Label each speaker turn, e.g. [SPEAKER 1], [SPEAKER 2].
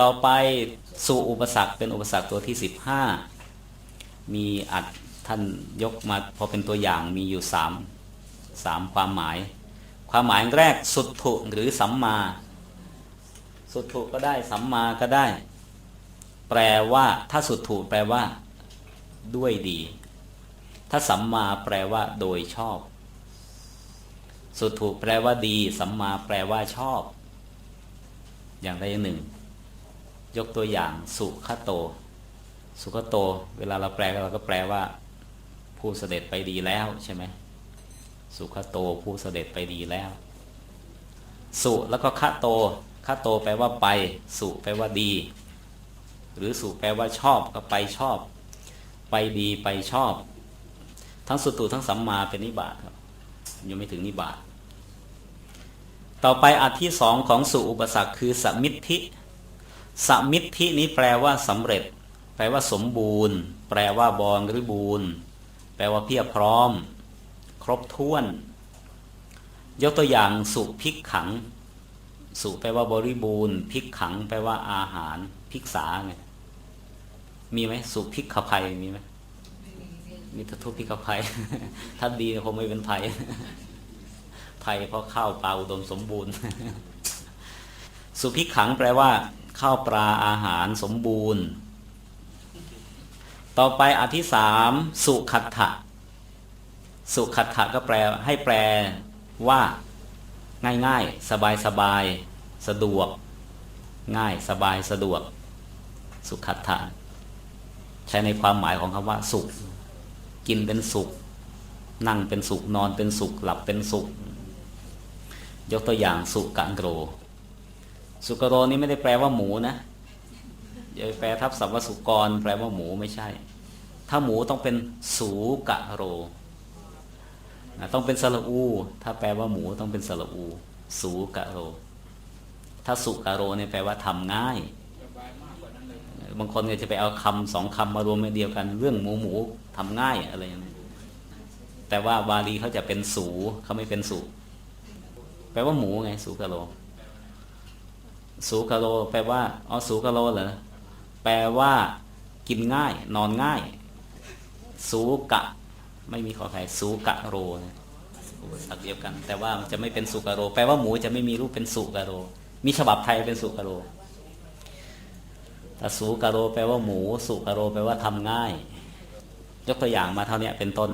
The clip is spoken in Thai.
[SPEAKER 1] ต่อไปสู่อุปสรรคเป็นอุปสรรคตัวที่สิบห้ามีอัดท่านยกมาพอเป็นตัวอย่างมีอยู่สามสามความหมาย ความหมายแรกสุดถุหรือสัมมา สุดถุก็ได้สัมมาก็ได้ แปลว่าถ้าสุดถุแปลว่า ด้วยดี ถ้าสัมมาแปลว่า โดยชอบ สุดถุแปลว่าดี สัมมาแปลว่าชอบ อย่างใดอย่างหนึ่ง ยกตัวอย่างสุขโต สุขโต เวลาเราแปลเราก็แปลว่า ผู้เสด็จไปดีแล้วใช่ไหมสุขโตผู้เสด็จไปดีแล้ว สุแล้วก็คะโตคะโตแปลว่าไป สุแปลว่าดี หรือสุแปลว่าชอบก็ไปชอบ ไปดีไปชอบ ทั้งสุตุทั้งสัมมาเป็นนิบาตครับยังไม่ถึงนิบาตต่อไปอันที่สองของสุอุปสรรคคือสมิทธิ สมิทธินี้แปลว่าสำเร็จ แปลว่าสมบูรณ์ แปลว่าบริบูรณ์ แปลว่าเพียบพร้อม ครบถ้วน ยกตัวอย่างสุพิกขัง สุแปลว่าบริบูรณ์พิกขัง แปลว่าอาหารพิกษาไงมีไหมสุพิกขภัยมีไหมมีทุกพิกขภัยถ้าดีคงไม่เป็นภัยภัยเพราะข้าวปลาอุดมสมบูรณ์ สุพิกขังแปลว่า ข้าวปลาอาหารสมบูรณ์ ต่อไปอันที่สามสุขัตถะสุขัตถะก็แปลให้แปลว่า ง่ายๆ สบายสบายสะดวก ง่ายสบายสะดวก สุขัตถะใช้ในความหมายของคำว่า สุข กินเป็นสุข นั่งเป็นสุขนอนเป็นสุขหลับเป็นสุข ยกตัวอย่างสุกังโกร สุกโรนี่ไม่ได้แปลว่าหมูนะอย่าไปแปลทับศัพท์ว่าสุกร แปลว่าหมูไม่ใช่ ถ้าหมูต้องเป็นสูกะโรต้องเป็นสระอู ถ้าแปลว่าหมูต้องเป็นสระอู สูกะโร ถ้าสุกะโรเนี่ยแปลว่าทำง่าย บางคนก็จะไปเอาคำสองคำมารวมในเดียวกัน เรื่องหมูหมูทำง่ายอะไรอย่างนี้แต่ว่าบาลีเขาจะเป็นสูเขาไม่เป็นสุ แปลว่าหมูไงสูกะโร สูกะโลแปลว่าอ๋อสูกะโลเหรอแปลว่ากินง่าย นอนง่าย สูกะ ไม่มีขอใครสูกะโรนะสรรคเดียวกัน แต่ว่ามันจะไม่เป็นสุกะโร แปลว่าหมูจะไม่มีรูปเป็นสุกะโร มีฉบับไทยเป็นสุกะโรแต่สูกะโร แปลว่าหมูสุกะโร แปลว่าทำง่าย ยกตัวอย่างมาเท่านี้เป็นต้น